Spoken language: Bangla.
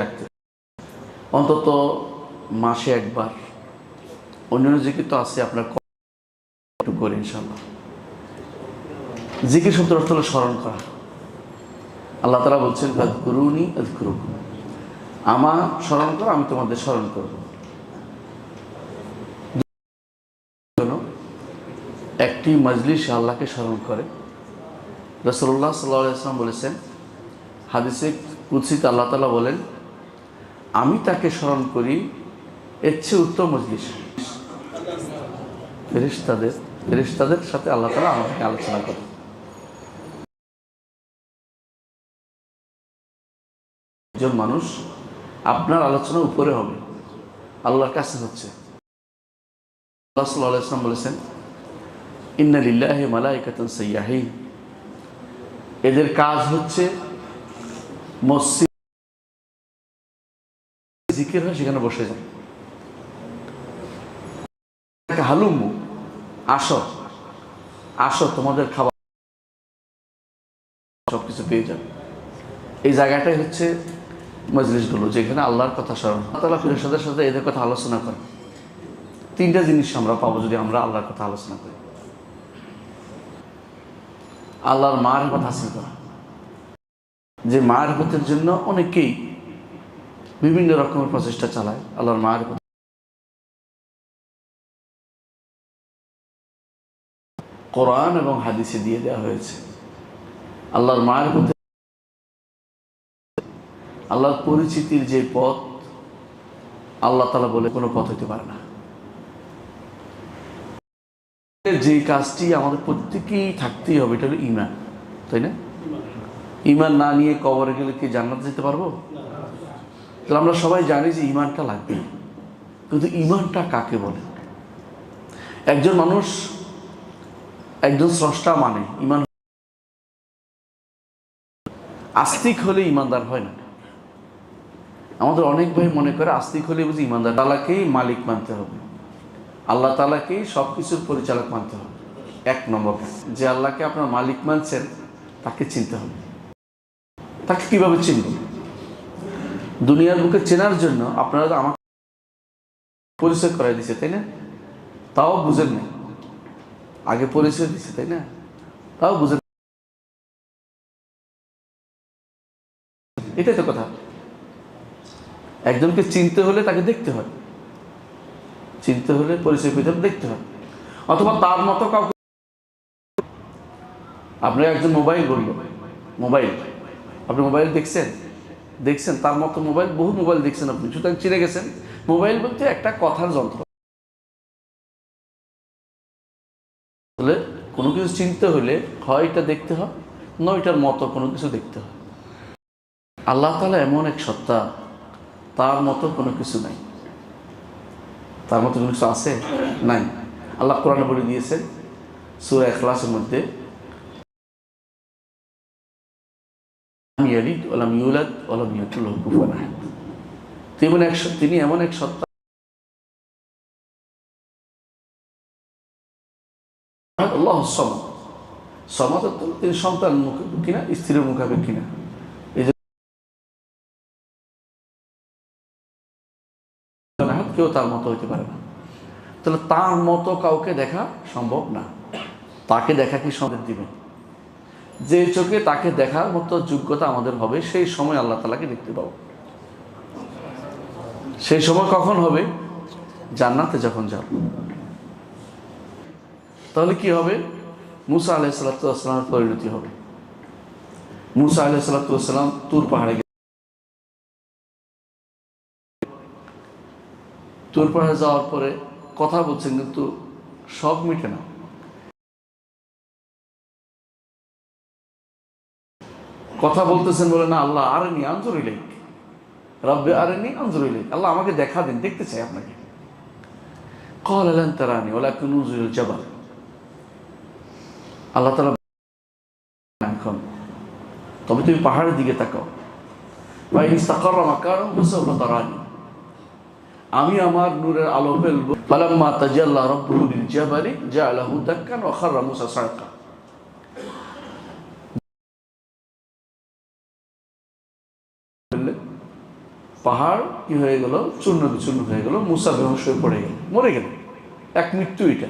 রাখতে। অন্তত মাসে একবার। অন্যান্য জিকির তো আছে, আপনার একটু করি ইনশাল্লাহ জিকির শব্দ অর্থ হলো স্মরণ করা। আল্লাহ তালা বলছেন করুনি করুক আমার স্মরণ করো, আমি তোমাদের স্মরণ করব। একটি মজলিস আল্লাহকে স্মরণ করে। রসল্লাহ সাল্লাম বলেছেন, হাদিসে কুৎসিত আল্লাহ তালা বলেন আমি তাকে স্মরণ করি, এর চেয়ে উত্তম মজলিস। ফেরিস্তাদের ফেরিস্তাদের সাথে আল্লাহ তালা আমাকে আলোচনা করে একজন মানুষ, আপনার আলোচনা উপরে হবে, আল্লাহর কাছে হচ্ছে। আল্লাহ সাল্লাহ ইসলাম বলেছেন, ইন্না লিল্লাহি মালাইকাতুন সাইয়াহিন। এদের কাজ হচ্ছে মসজিদ জিকির হয়, সেখানে বসে যান হালুমু, আসো আসো, তোমাদের খাবার সব কিছু পেয়ে যাবে এই জায়গাটাই হচ্ছে মজলিসগুলো, যেখানে আল্লাহর কথা স্মরণ তালা ফিরোসাদের সাথে এদের কথা আলোচনা করে। তিনটা জিনিস আমরা পাবো যদি আমরা আল্লাহর কথা আলোচনা করি। আল্লাহর মার কথা হাসিল করা। যে হতের জন্য অনেকেই বিভিন্ন রকমের প্রচেষ্টা চালায় আল্লাহর মায়ের কোরআন এবং হাদিসে দিয়ে দেওয়া হয়েছে। আল্লাহর মায়ের হতে আল্লাহর পরিচিতির যে পথ আল্লাহ তালা বলে কোনো পথ হইতে পারে না। যে কাজটি আমাদের প্রত্যেকেই থাকতেই হবে এটা হলো ইমান তাই না? ইমান না নিয়ে কবরে গেলে কি জান্নাত যেতে পারব? তাহলে আমরা সবাই জানি যে ইমানটা লাগবে। কিন্তু ইমানটা কাকে বলে? একজন মানুষ একজন স্রষ্টা মানে ইমান আস্তিক হলে ইমানদার হয় না। আমাদের অনেক ভাই মনে করে আস্তিক হলে বুঝি ইমানদার। তালাকেই মালিক মানতে হবে। আল্লাহ তালাকেই সব কিছুর পরিচালক মানতে হবে। এক নম্বর যে আল্লাহকে আপনার মালিক মানছেন, তাকে চিনতে হবে। তাকে কীভাবে চিনব? দুনিয়ার বুকে চেনার জন্য আপনারা তো আমাকে পরিচয় করাই দিছে, তাই না? তাও বুঝেন না আগে পরিচয় দিছে, তাই না? তাও বুঝেন এটাই তো কথা। একজনকে চিনতে হলে তাকে দেখতে হয়। চিনতে হলে পরিচয় পেতে দেখতে হয়। অথবা তার মতো কাউকে আপনি একজন মোবাইল বলল। মোবাইল। আপনি মোবাইল দেখছেন? দেখছেন, তার মতো মোবাইল, বহু মোবাইল দেখছেন আপনি। সুতরাং চিনে গেছেন, মোবাইল বলতে একটা কথার যন্ত্র। তাহলে কোনো কিছু চিনতে হলে হয় এটা দেখতে হয় নয়টার মতো কোনো কিছু দেখতে হয়। আল্লাহ তালা এমন এক সত্তা, তার মতো কোনো কিছু নাই। তার মতো কোনো কিছু আছে? নাই। আল্লাহ কোরআনে বলে দিয়েছেন, সুরা এখলাসের মধ্যে তিনি এমন এক সত্তা আল্লাহ তিনি সন্তান কিনা, স্ত্রীর মুখাপেক্ষী কিনা কেউ তার মতো হইতে পারে না। তাহলে তার মতো কাউকে দেখা সম্ভব না। তাকে দেখা কি সম্ভব? দিবেন যে চোখে তাকে দেখার মতো যোগ্যতা আমাদের হবে, সেই সময় আল্লাহ তালাকে দেখতে পাবো। সেই সময় কখন হবে? জান্নাতে যখন যাব তাহলে কি হবে? মুসা আলাহ সাল্লাতামের পরিণতি হবে। মুসা আলাহ সাল্লাতাম তুর পাহাড়ে তুর পাহাড়ে যাওয়ার পরে কথা বলছেন, কিন্তু সব মিটে না। কথা বলতেছেন বলে, না, আল্লাহ আরে নি আঞ্জুর ইলাইক। রব্বে আরে নি আঞ্জুর আল্লাহ আমাকে দেখা দিন, দেখতে চাই আপনাকে। Call আলেন তারানি OLA কুনুজুল জবাল। আল্লাহ তালা এখন, তবে তুমি পাহাড়ের দিকে তাকাও। ভাই ইস্তাকর মাকার তারানি। আমি আমার নূরের আলো ফেলব। ফালাম্মা তাজাল্লা রব্বুহু লিল জাবালি, জাআলাহু দাক্কান ওয়া খাররা মুসা সায়কা পাহাড় কি হয়ে গেল? চূর্ণ বিচূর্ণ হয়ে গেল। মুসা বেহস হয়ে পড়ে গেল। মরে গেল। এক মৃত্যু এটা।